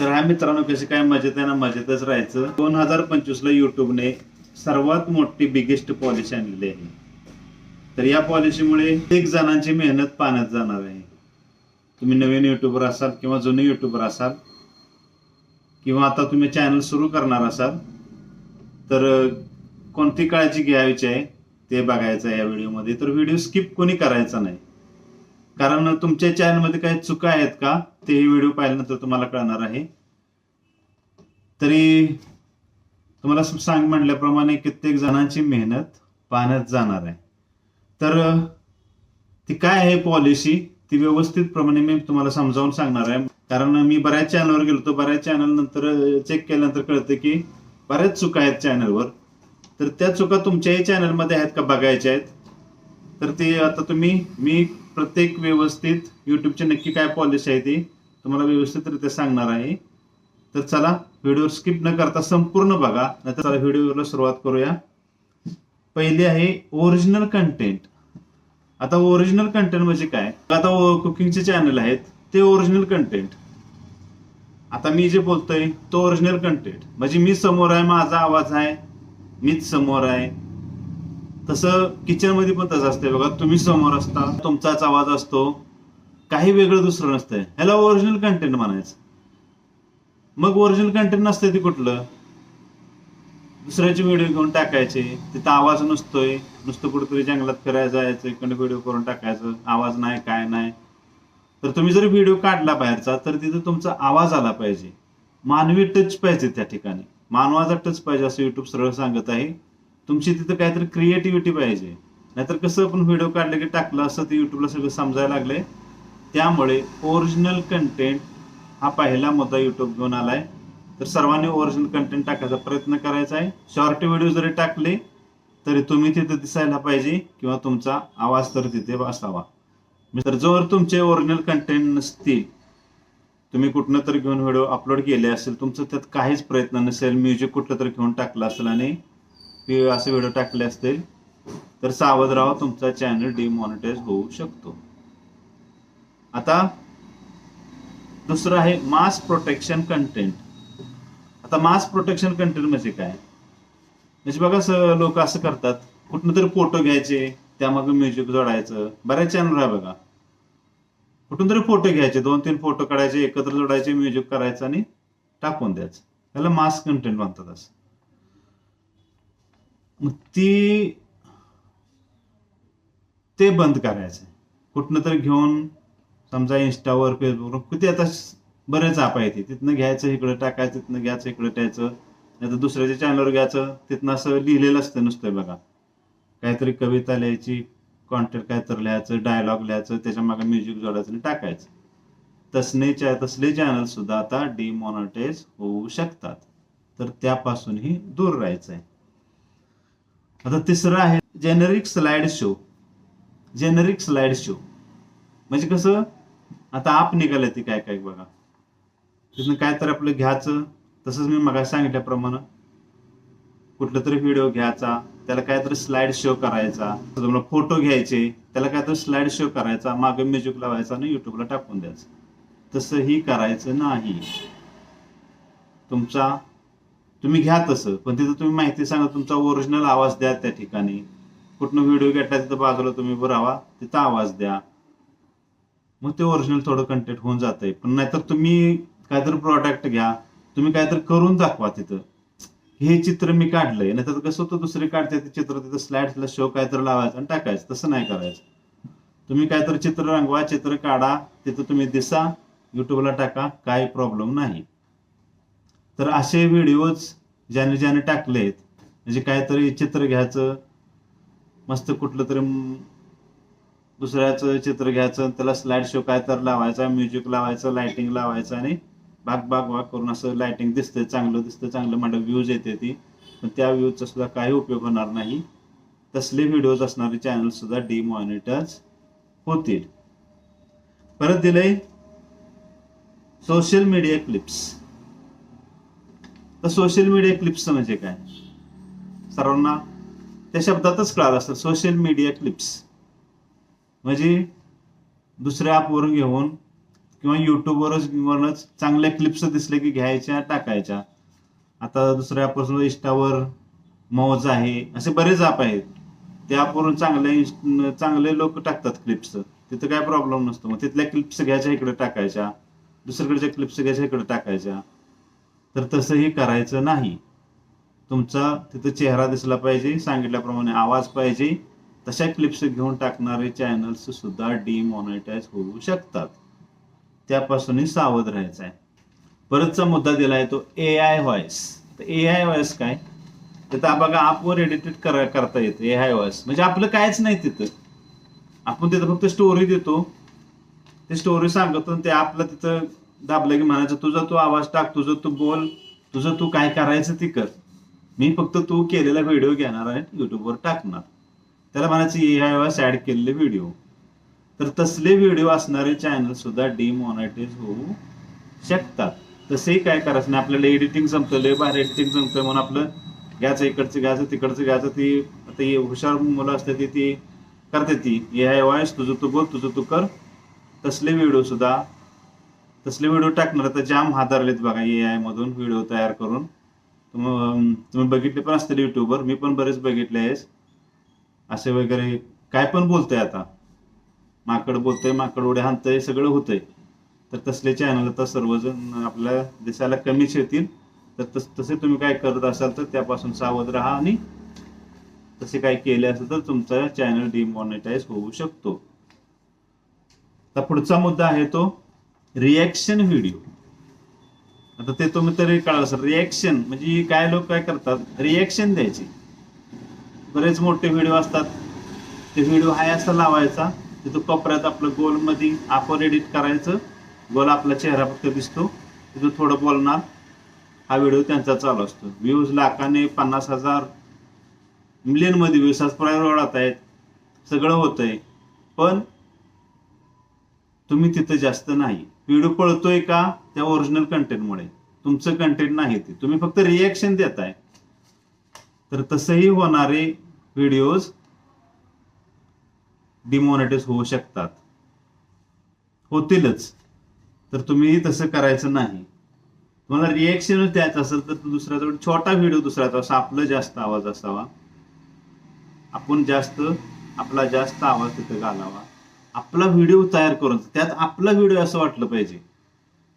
तर हा मित्रांनो कसे काय मजेत आहे ना मजेतच राहायचं. दोन हजार पंचवीस ला युट्यूबने सर्वात मोठी बिगेस्ट पॉलिसी आणलेली आहे. तर या पॉलिसीमुळे एक जणांची मेहनत पाण्यात जाणार आहे. तुम्ही नवीन युट्यूबर असाल किंवा जुने युट्यूबर असाल किंवा आता तुम्ही चॅनल सुरू करणार असाल तर कोणती काळजी घ्यायची आहे ते बघायचं आहे या व्हिडिओमध्ये तर व्हिडिओ स्किप कोणी करायचा नाही. कारण तुमच्या चॅनलमध्ये काही चुका आहेत का? तेही व्हिडिओ पाहिल्यानंतर तुम्हाला कळणार आहे. तरी तुम्हाला सांग म्हणल्याप्रमाणे कित्येक जणांची मेहनत पाहण्यात जाणार आहे. तर ती काय आहे पॉलिसी ती व्यवस्थित प्रमाणे मी तुम्हाला समजावून सांगणार आहे. कारण मी बऱ्याच चॅनलवर गेलो होतो. बऱ्याच चॅनल नंतर चेक केल्यानंतर कळतं की बऱ्याच चुका आहेत चॅनलवर तर त्या चुका तुमच्याही चॅनलमध्ये आहेत का? बघायच्या आहेत. तर ते आता तुम्ही मी प्रत्येक व्यवस्थित युट्यूबची नक्की काय पॉलिसी आहे ती तुम्हाला व्यवस्थितरित्या सांगणार आहे. तर चला व्हिडिओ स्किप न करता संपूर्ण बघा नाहीतर चला व्हिडिओला सुरुवात करूया. पहिली आहे ओरिजिनल कंटेंट आता ओरिजिनल कंटेंट म्हणजे काय? आता कुकिंगचे चॅनल आहेत ते ओरिजिनल कंटेंट आता मी जे बोलतोय तो ओरिजिनल कंटेंट म्हणजे मी समोर आहे माझा आवाज आहे मीच समोर आहे. तसं किचनमध्ये पण तसं असतंय बघा. तुम्ही समोर असता तुमचाच आवाज असतो. काही वेगळं दुसरं नसतंय. ह्याला ओरिजिनल कंटेंट म्हणायचं. मग ओरिजिनल कंटेंट नसतंय ते कुठलं? दुसऱ्याचे व्हिडिओ घेऊन टाकायचे. तिथं आवाज नसतोय. नुसतं कुठेतरी जंगलात फिरायला जायचं. इकडे व्हिडिओ करून टाकायचं. आवाज नाही काय नाही. तर तुम्ही जर व्हिडिओ काढला बाहेरचा तर तिथं तुमचा आवाज आला पाहिजे. मानवी टच पाहिजे त्या ठिकाणी. मानवाचा टच पाहिजे असं युट्यूब सरळ सांगत आहे. तुमची तिथं काहीतरी क्रिएटिव्हिटी पाहिजे. नाहीतर कसं आपण व्हिडिओ काढले की टाकलं असं ते युट्यूबला सगळं समजायला लागलंय. त्यामुळे ओरिजिनल कंटेंट हा पहिला मुद्दा युट्यूब घेऊन आलाय. तर सर्वांनी ओरिजिनल कंटेंट टाकायचा प्रयत्न करायचा आहे. शॉर्ट व्हिडिओ जरी टाकले तरी तुम्ही तिथे दिसायला पाहिजे किंवा तुमचा आवाज तर तिथे असावा. तर जर तुमचे ओरिजिनल कंटेंट नसतील तुम्ही कुठनं तरी घेऊन व्हिडिओ अपलोड केले असेल तुमचं त्यात काहीच प्रयत्न नसेल म्युझिक कुठलं तरी घेऊन टाकलं असेल आणि ते असे व्हिडिओ टाकले असतील तर सावध राहा तुमचा चॅनल डिमॉनिटाईज होऊ शकतो. आता दुसरं आहे मास प्रोटेक्शन कंटेंट आता मास प्रोटेक्शन कंटेंट म्हणजे काय? म्हणजे बघा लोक असं करतात कुठनं तरी फोटो घ्यायचे त्यामागे म्युझिक जोडायचं बऱ्याच चॅनल आहे बघा. कुठून तरी फोटो घ्यायचे दोन तीन फोटो काढायचे एकत्र जोडायचे म्युझिक करायचं आणि टाकून द्यायचं. त्याला मास कंटेंट म्हणतात असं. मग ती ते बंद करायचं. कुठनं तर घेऊन समजा इंस्टावर फेसबुकवर किती आता बरेच ॲप आहे ते तिथनं घ्यायचं इकडं टाकायचं तिथनं घ्यायचं इकडं टायचं नाही तर दुसऱ्याच्या चॅनलवर घ्यायचं तिथनं असं लिहिलेलं असतं नुसतं बघा. काहीतरी कविता लिहायची कॉन्टेंट काहीतरी लिहायचं डायलॉग लिहायचं त्याच्यामागे म्युझिक जोडायचं आणि टाकायचं. तसने चा तसले चॅनल सुद्धा आता डिमॉनिटाईज होऊ शकतात. तर त्यापासूनही दूर राहायचं आहे आता तिसरं आहे generic slide show generic slide show म्हणजे कसं? आता आप निघालं ती काय काय बघा. तिथनं काय तर आपलं घ्यायचं. तसंच मी मग सांगितल्याप्रमाणे कुठलं तरी व्हिडिओ घ्यायचा त्याला काहीतरी स्लाइड शो करायचा. तुम्हाला फोटो घ्यायचे त्याला काहीतरी स्लाइड शो करायचा मागे म्युझिक लावायचा आणि युट्यूबला टाकून द्यायचं. तसंही करायचं नाही. तुमचा तुम्ही घ्या तसं पण तिथं तुम्ही माहिती सांगा तुमचा ओरिजिनल आवाज द्या त्या ठिकाणी. कुठनं व्हिडिओ घेतला तिथं बाजूला तुम्ही बरावा तिथं आवाज द्या. मग ते ओरिजिनल थोडं कंटेंट होऊन जातंय. पण नाहीतर तुम्ही काहीतरी प्रॉडक्ट घ्या तुम्ही काहीतरी करून दाखवा तिथं. हे चित्र मी काढलंय नाहीतर कसं होतं दुसरे काढते ते चित्र तिथं स्लाइडला शो काहीतरी लावायचं आणि टाकायचं तसं नाही करायचं. तुम्ही काहीतरी चित्र रंगवा चित्र काढा तिथं तुम्ही दिसा युट्यूबला टाका काही प्रॉब्लेम नाही. तर असे व्हिडिओज ज्याने ज्याने टाकलेत म्हणजे काहीतरी चित्र घ्यायचं मस्त कुठलं तरी दुसऱ्याचं चित्र घ्यायचं त्याला स्लाइड शो काय तर लावायचा म्युझिक लावायचं लायटिंग लावायचं आणि भाग भाग भाग करून असं लायटिंग दिसतंय चांगलं दिसतं चांगलं म्हणजे व्ह्यूज येते ती. पण त्या व्ह्यूजचा सुद्धा काही उपयोग होणार नाही. तसले व्हिडिओज असणारे चॅनल सुद्धा डिमॉनिटाईज होतील. परत दिलंय सोशल मीडिया क्लिप्स तर सोशल मीडिया क्लिप्स म्हणजे काय? सर्वांना त्या शब्दातच कळालं असतं सोशल मीडिया क्लिप्स म्हणजे दुसऱ्या ॲपवरून घेऊन किंवा युट्यूबवरच वरच चांगल्या क्लिप्स दिसल्या की घ्यायच्या टाकायच्या. आता दुसऱ्या पासून इंस्टावर मौज आहे असे बरेच ॲप आहेत. त्यावरून चांगले चांगले लोक टाकतात क्लिप्स तिथं काय प्रॉब्लेम नसतो. मग तिथल्या क्लिप्स घ्यायच्या इकडे टाकायच्या. दुसरीकडच्या क्लिप्स घ्यायच्या इकडे टाकायच्या. तर तसंही करायचं नाही. तुमचा तिथं चेहरा दिसला पाहिजे सांगितल्याप्रमाणे आवाज पाहिजे. तशा क्लिप्स घेऊन टाकणारे चॅनल्स सुद्धा डिमॉनिटाईज होऊ शकतात. त्यापासूनही सावध राहायचं आहे. परतचा मुद्दा दिलाय तो ए आय व्हॉइस तर ए आय व्हॉइस काय? तर बघा ॲपवर एडिटेड कर करता येतं. ए आय व्हॉइस म्हणजे आपलं कायच नाही तिथं. आपण तिथं फक्त स्टोरी देतो. ते स्टोरी सांगतो आणि ते आपलं तिथं दाबलं की म्हणायचं तुझा तू आवाज टाक तुझं तू बोल तुझं तू काय करायचं ती कर. मी फक्त तू केलेला व्हिडिओ घेणार आहे युट्यूबवर टाकणार. त्याला म्हणायचं ए आय ऍड केलेले व्हिडिओ. तर तसले व्हिडिओ असणारे चॅनल सुद्धा डिमॉनिटाईज होऊ शकतात. तसेही काय करायचं नाही आपल्याला एडिटिंग जमतं लय एडिटिंग जमतं म्हणून आपलं घ्यायचं इकडचं घ्यायचं तिकडचं घ्यायचं ती आता हुशार मुलं असते ती ती करते ती. ए आय व्हॉइस तुझं तू बोल तुझं तू कर. तसले व्हिडिओ सुद्धा तसले व्हिडिओ टाकणार तर जाम हातारलेत बघा ए आय मधून व्हिडिओ तयार करून. तुम्ही बघितले पण असतील युट्यूबवर मी पण बरेच बघितले आहेस असे वगैरे काय पण बोलतंय आता. माकड बोलतंय माकड उड्या हाणतंय सगळं होतंय. तर तसले चॅनल आता सर्वजण आपल्या देशाला कमीच येतील. तर तस तसे तुम्ही काय करत असाल तर त्यापासून सावध राहा आणि तसे काय केले असेल तर तुमचा चॅनल डिमॉनिटाईज होऊ शकतो. आता पुढचा मुद्दा आहे तो रिॲक्शन व्हिडिओ आता ते तुम्ही तरी कळाल सर. रिॲक्शन म्हणजे काय लोक काय करतात? रिॲक्शन द्यायची. बरेच मोठे व्हिडिओ असतात. ते व्हिडिओ हाय असा लावायचा. तिथं कोपऱ्यात आपलं गोलमध्ये आपण एडिट करायचं. गोल आपला चेहरा फक्त दिसतो. तिथं थोडं बोलणार. हा व्हिडिओ त्यांचा चालू असतो. व्ह्यूज लाखाने पन्नास हजार मिलियनमध्ये व्ह्यूज वाढत आहेत. सगळं होतंय. पण तुम्ही तिथं जास्त नाही. व्हिडिओ पळतोय का त्या ओरिजिनल कंटेंटमुळे तुमचं कंटेंट नाही ते. तुम्ही फक्त रिॲक्शन देताय. तर तसंही होणारे व्हिडिओज डिमॉनिटाईज होऊ शकतात. होतीलच. तर तुम्ही तसं करायचं नाही. तुम्हाला रिॲक्शनच द्यायचं असेल तर दुसऱ्याचा छोटा व्हिडिओ दुसऱ्याचा असा आपलं जास्त आवाज असावा. आपण जास्त आपला जास्त आवाज तिथे घालावा. आपला व्हिडिओ तयार करून त्यात आपला व्हिडिओ असं वाटलं पाहिजे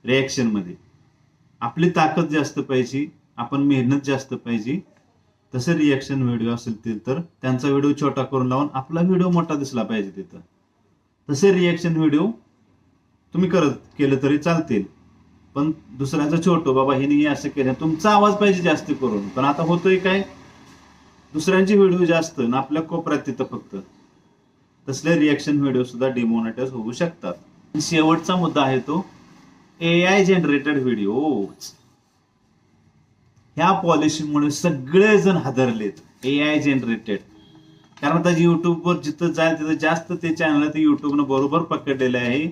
रिॲक्शनमध्ये. आपली ताकद जास्त पाहिजे आपण मेहनत जास्त पाहिजे. तसे रिॲक्शन व्हिडिओ असेल तर त्यांचा व्हिडिओ छोटा करून लावून आपला व्हिडिओ मोठा दिसला पाहिजे तिथं. तसे रिॲक्शन व्हिडिओ तुम्ही करत केलं तरी चालतील. पण दुसऱ्याचं छोटो बाबा हिने हे असं केलं. तुमचा आवाज पाहिजे जास्त करून. पण आता होतोय काय? दुसऱ्यांचे व्हिडिओ जास्त ना आपल्या कोपऱ्यात तिथं फक्त. तसले रिॲक्शन व्हिडिओ सुद्धा डिमॉनिटाईज होऊ शकतात. शेवटचा मुद्दा आहे तो ए आय जनरेटेड व्हिडिओ ह्या पॉलिसीमुळे सगळेजण हादरलेत ए आय जनरेटेड कारण आता युट्यूबवर जिथं जाईल तिथं जास्त ते चॅनल ते युट्यूबनं बरोबर पकडलेले आहे.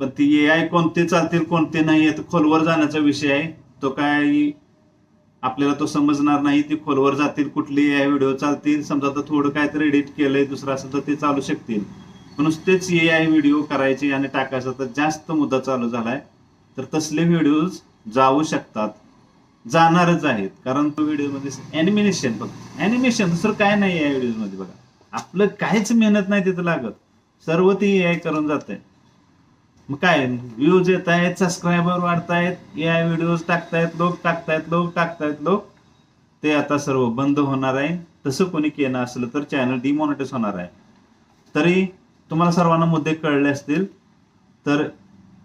पण ती ए आय कोणते चालतील कोणते नाही आहे खोलवर जाण्याचा विषय आहे. तो काय आपल्याला तो समजणार नाही ते खोलवर जातील कुठले या आय व्हिडिओ चालतील समजा तर थोडं काहीतरी एडिट केलंय दुसरं असेल तर ते चालू शकतील. पण नुसतेच ए आय व्हिडिओ करायचे आणि टाकायचा तर जास्त मुद्दा चालू झालाय. तर तसले व्हिडिओज जाऊ शकतात. जाणारच आहेत. कारण तो व्हिडिओमध्ये अॅनिमेशन फक्त. अॅनिमेशन दुसरं काय नाही या व्हिडिओमध्ये बघा. आपलं काहीच मेहनत नाही तिथं लागत. सर्व ती ए आय करून जात आहे मग काय व्ह्यूज येत आहेत सबस्क्रायबर वाढतायत या आय व्हिडिओज टाकतायत लोक टाकतायत लोक टाकतायत लोक. ते आता सर्व बंद होणार आहे. तसं कोणी केलं असलं तर चॅनल डिमॉनिटाईज होणार आहे. तरी तुम्हाला सर्वांना मुद्दे कळले असतील तर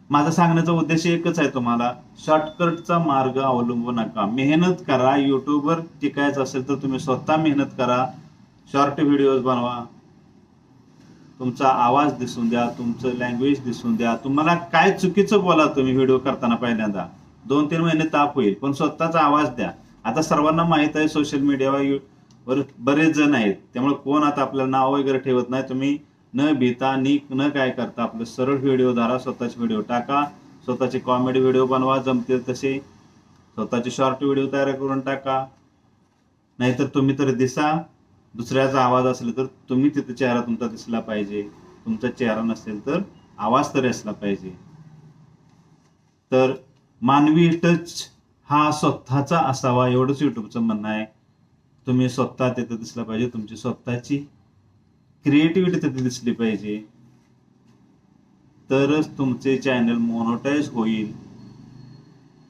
माझा सांगण्याचा उद्देश एकच आहे तुम्हाला. शॉर्टकटचा मार्ग अवलंबू नका. मेहनत करा. युट्यूबवर टिकायचं असेल तर तुम्ही स्वतः मेहनत करा. शॉर्ट व्हिडिओज बनवा. तुमचा आवाज दिसून द्या तुमचं लँग्वेज दिसून द्या. तुम्हाला काय चुकीचं बोला तुम्ही व्हिडिओ करताना पहिल्यांदा? दोन तीन महिने ताप होईल पण स्वतःचा आवाज द्या. आता सर्वांना माहीत आहे सोशल मीडियावर बरेच जण आहेत. त्यामुळे कोण आता आपलं नाव वगैरे ठेवत नाही तुम्ही न भीता नी न काय करता आपलं सरळ व्हिडिओ धारा स्वतःचे व्हिडिओ टाका. स्वतःचे कॉमेडी व्हिडिओ बनवा जमतील तसे. स्वतःचे शॉर्ट व्हिडिओ तयार करून टाका. नाहीतर तुम्ही तर दिसा. दुसऱ्याचा आवाज असेल तर तुम्ही तिथे चेहरा तुमचा दिसला पाहिजे. तुमचा चेहरा नसेल तर आवाज तरी असला पाहिजे. तर मानवी टच हा स्वतःचा असावा एवढंच युट्यूबचं म्हणणं आहे. तुम्ही स्वतः तिथे दिसला पाहिजे तुमची स्वतःची क्रिएटिव्हिटी तिथे दिसली पाहिजे. तरच तुमचे चॅनल मोनोटाईज होईल.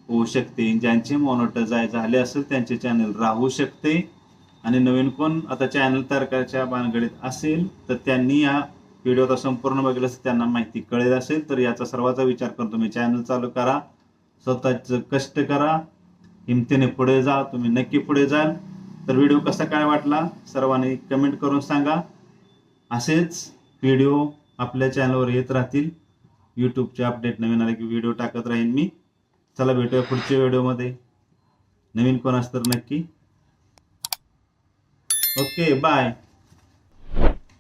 होऊ शकते. ज्यांचे मोनोटाईज झाले असेल त्यांचे चॅनल राहू शकते. आणि नवीन कोण आता चॅनल तयार बानगडीत भानगडीत असेल तर त्यांनी या व्हिडिओचा संपूर्ण बघितलं असेल त्यांना माहिती कळेल असेल तर याचा सर्वांचा विचार करून तुम्ही चॅनल चालू करा. स्वतःचं कष्ट करा. हिमतीने पुढे जा तुम्ही नक्की पुढे जाल. तर व्हिडिओ कसा काय वाटला सर्वांनी कमेंट करून सांगा. असेच व्हिडिओ आपल्या चॅनलवर येत राहतील. यूट्यूबचे अपडेट नवीन आले की व्हिडिओ टाकत राहीन मी. चला भेटूया पुढच्या व्हिडिओमध्ये नवीन कोण असतं नक्की. Okay, bye.